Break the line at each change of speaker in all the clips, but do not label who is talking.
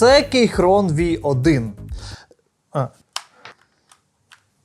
Це Keychron V1. А.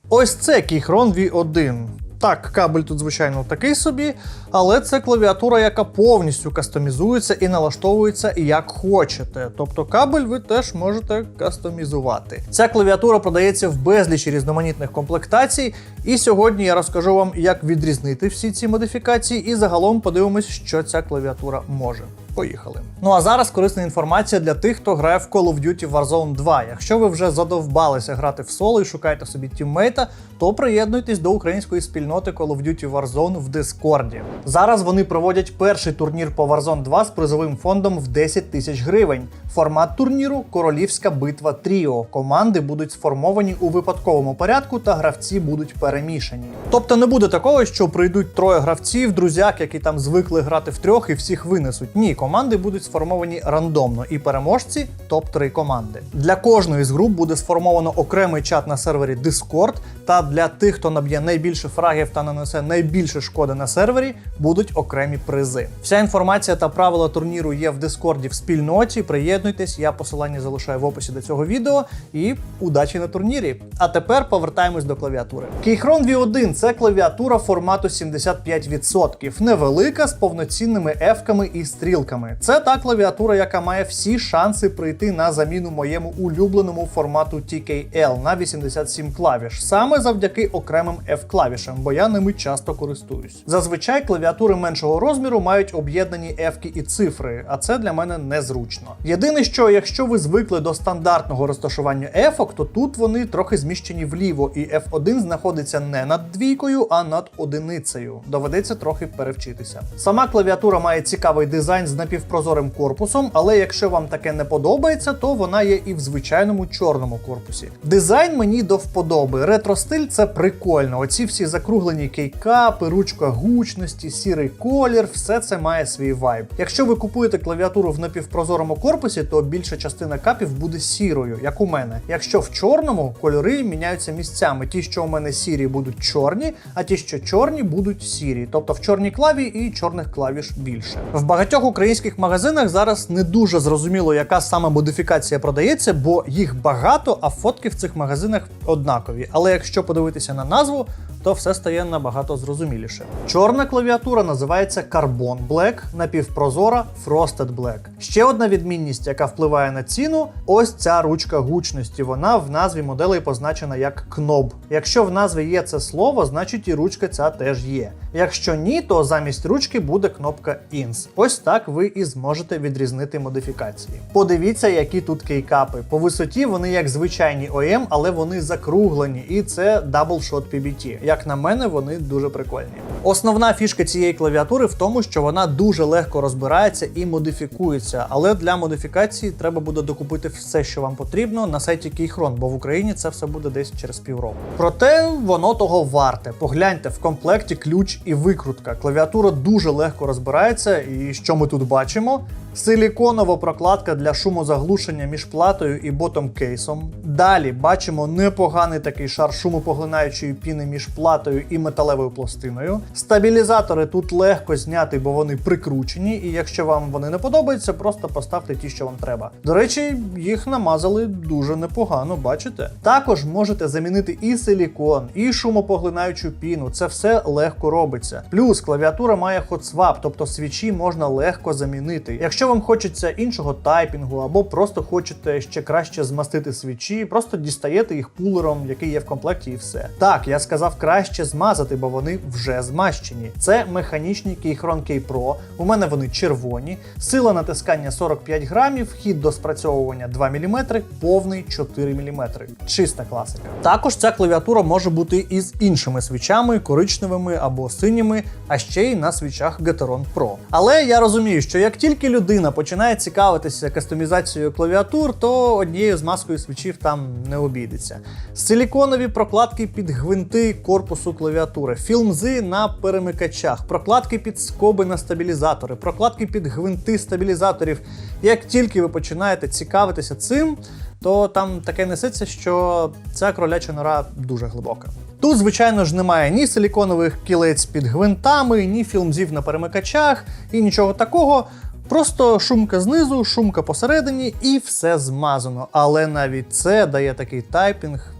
Ось це Keychron V1. Так, кабель тут, звичайно, такий собі, але це клавіатура, яка повністю кастомізується і налаштовується як хочете. Тобто кабель ви теж можете кастомізувати. Ця клавіатура продається в безлічі різноманітних комплектацій, і сьогодні я розкажу вам, як відрізнити всі ці модифікації, і загалом подивимось, що ця клавіатура може. Поїхали. Ну а зараз корисна інформація для тих, хто грає в Call of Duty Warzone 2. Якщо ви вже задовбалися грати в соло і шукаєте собі тіммейта, то приєднуйтесь до української спільноти Call of Duty Warzone в Дискорді. Зараз вони проводять перший турнір по Warzone 2 з призовим фондом в 10 тисяч гривень. Формат турніру Королівська битва Тріо. Команди будуть сформовані у випадковому порядку та гравці будуть перемішані. Тобто не буде такого, що прийдуть троє гравців, друзяк, які там звикли грати в трьох і всіх винесуть. Ні, команди будуть сформовані рандомно, і переможці топ-3 команди. Для кожної з груп буде сформовано окремий чат на сервері Discord, та для тих, хто наб'є найбільше фрагів та нанесе найбільше шкоди на сервері, будуть окремі призи. Вся інформація та правила турніру є в Дискорді в спільноті. Приєднуйтесь, я посилання залишаю в описі до цього відео. І удачі на турнірі. А тепер повертаємось до клавіатури. Keychron V1 це клавіатура формату 75%, невелика з повноцінними ефками і стрілками. Це та клавіатура, яка має всі шанси прийти на заміну моєму улюбленому формату TKL на 87 клавіш, саме завдяки окремим F-клавішам, бо я ними часто користуюсь. Зазвичай клавіатури меншого розміру мають об'єднані F-ки і цифри, а це для мене незручно. Єдине, що якщо ви звикли до стандартного розташування F-ок, то тут вони трохи зміщені вліво, і F1 знаходиться не над двійкою, а над одиницею. Доведеться трохи перевчитися. Сама клавіатура має цікавий дизайн з напівпрозорим корпусом, але якщо вам таке не подобається, то вона є і в звичайному чорному корпусі. Дизайн мені до вподоби. Ретро-стиль це прикольно. Оці всі закруглені кейкапи, ручка гучності, сірий колір, все це має свій вайб. Якщо ви купуєте клавіатуру в напівпрозорому корпусі, то більша частина капів буде сірою, як у мене. Якщо в чорному кольори міняються місцями. Ті, що у мене сірі, будуть чорні, а ті, що чорні, будуть сірі. Тобто в чорній клаві і чорних клавіш більше. В багатьох українських магазинах зараз не дуже зрозуміло, яка саме модифікація продається, бо їх багато, а фотки в цих магазинах однакові. Але якщо подивитися на назву, то все стає набагато зрозуміліше. Чорна клавіатура називається Carbon Black, напівпрозора Frosted Black. Ще одна відмінність, яка впливає на ціну, ось ця ручка гучності. Вона в назві моделей позначена як кноб. Якщо в назві є це слово, значить і ручка ця теж є. Якщо ні, то замість ручки буде кнопка INS. Ось так ви і зможете відрізнити модифікації. Подивіться, які тут кейкапи. По висоті вони як звичайні OEM, але вони закруглені, і це Double Shot PBT. Як на мене, вони дуже прикольні. Основна фішка цієї клавіатури в тому, що вона дуже легко розбирається і модифікується, але для модифікації треба буде докупити все, що вам потрібно на сайті Keychron, бо в Україні це все буде десь через півроку. Проте воно того варте. Погляньте в комплекті ключ і викрутка. Клавіатура дуже легко розбирається, і що ми тут бачимо? Силіконова прокладка для шумозаглушення між платою і ботом кейсом. Далі бачимо непоганий такий шар шумопоглинаючої піни між платою і металевою пластиною. Стабілізатори тут легко зняти, бо вони прикручені, і якщо вам вони не подобаються, просто поставте ті, що вам треба. До речі, їх намазали дуже непогано, бачите? Також можете замінити і силікон, і шумопоглинаючу піну. Це все легко робиться. Плюс клавіатура має хотсвап, тобто свічі можна легко замінити. Якщо вам хочеться іншого тайпінгу, або просто хочете ще краще змастити свічі, просто дістаєте їх пулером, який є в комплекті, і все. Так, я сказав краще змазати, бо вони вже змащені. Це механічні Keychron K Pro. У мене вони червоні, сила натискання 45 грамів, хід до спрацьовування 2 мм, повний 4 мм. Чиста класика. Також ця клавіатура може бути із іншими свічами, коричневими або синіми, а ще й на свічах Gateron Pro. Але я розумію, що як тільки людина починає цікавитися кастомізацією клавіатур, то однією змазкою свічів там не обійдеться. Силіконові прокладки під гвинти корпусу клавіатури, філмзи на перемикачах, прокладки під скоби на стабілізатори, прокладки під гвинти стабілізаторів. Як тільки ви починаєте цікавитися цим, то там таке несеться, що ця кроляча нора дуже глибока. Тут, звичайно ж, немає ні силіконових кілець під гвинтами, ні філмзів на перемикачах і нічого такого. Просто шумка знизу, шумка посередині і все змазано. Але навіть це дає такий тайпінг.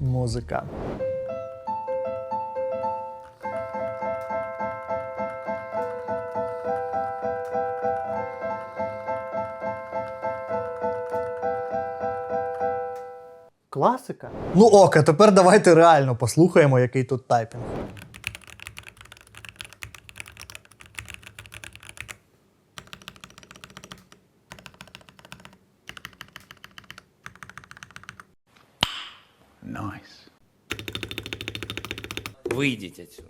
Музика. Класика. Ну ок, а тепер давайте реально послухаємо, який тут тайпінг.
Nice.
Вийдіть отсюда.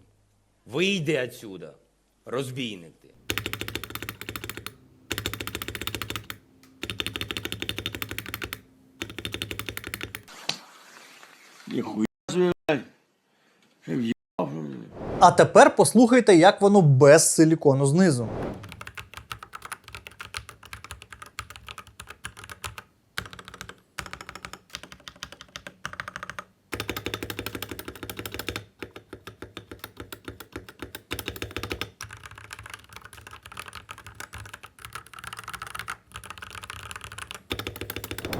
Вийди отсюда, розбійник ти.
Що ли?
А тепер послухайте, як воно без силікону знизу.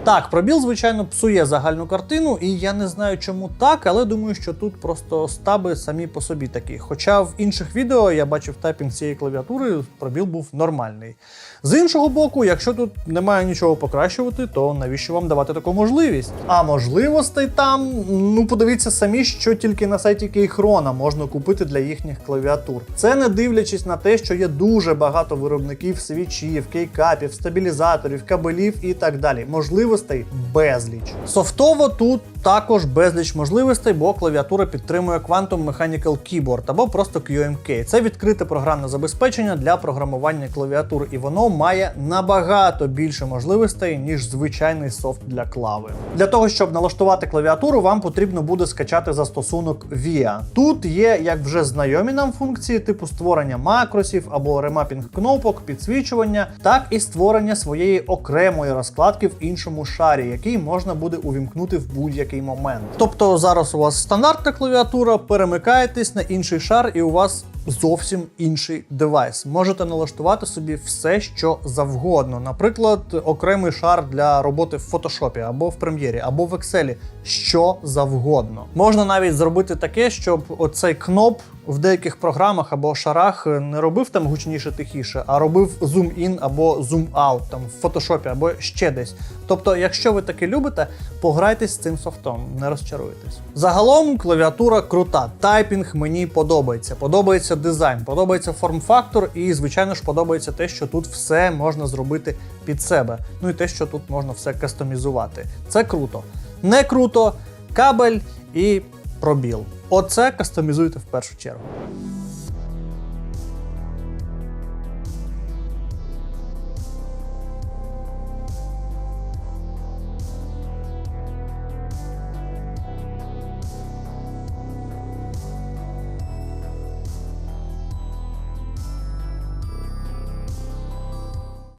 Так, пробіл, звичайно, псує загальну картину, і я не знаю, чому так, але думаю, що тут просто стаби самі по собі такі. Хоча в інших відео я бачив тайпінг цієї клавіатури, пробіл був нормальний. З іншого боку, якщо тут немає нічого покращувати, то навіщо вам давати таку можливість? А можливостей там, ну подивіться самі, що тільки на сайті Кейхрона можна купити для їхніх клавіатур. Це не дивлячись на те, що є дуже багато виробників свічів, кейкапів, стабілізаторів, кабелів і так далі. Можливостей безліч. Софтово тут також безліч можливостей, бо клавіатура підтримує Quantum Mechanical Keyboard або просто QMK. Це відкрите програмне забезпечення для програмування клавіатур, і воно має набагато більше можливостей, ніж звичайний софт для клави. Для того, щоб налаштувати клавіатуру, вам потрібно буде скачати застосунок VIA. Тут є як вже знайомі нам функції, типу створення макросів або ремапінг кнопок, підсвічування, так і створення своєї окремої розкладки в іншому шарі, який можна буде увімкнути в будь-який момент. Тобто зараз у вас стандартна клавіатура, перемикаєтесь на інший шар, і у вас зовсім інший девайс. Можете налаштувати собі все, що завгодно. Наприклад, окремий шар для роботи в фотошопі або в прем'єрі, або в Excel, що завгодно. Можна навіть зробити таке, щоб оцей кноп в деяких програмах або шарах не робив там гучніше тихіше, а робив зум-ін або зум-аут там в фотошопі або ще десь. Тобто, якщо ви таке любите, пограйтесь з цим софтом, не розчаруєтесь. Загалом клавіатура крута. Тайпінг мені подобається. подобається. Подобається дизайн, подобається форм-фактор, і, звичайно ж, подобається те, що тут все можна зробити під себе. Ну і те, що тут можна все кастомізувати. Це круто. Не круто, кабель і пробіл. Оце кастомізуйте в першу чергу.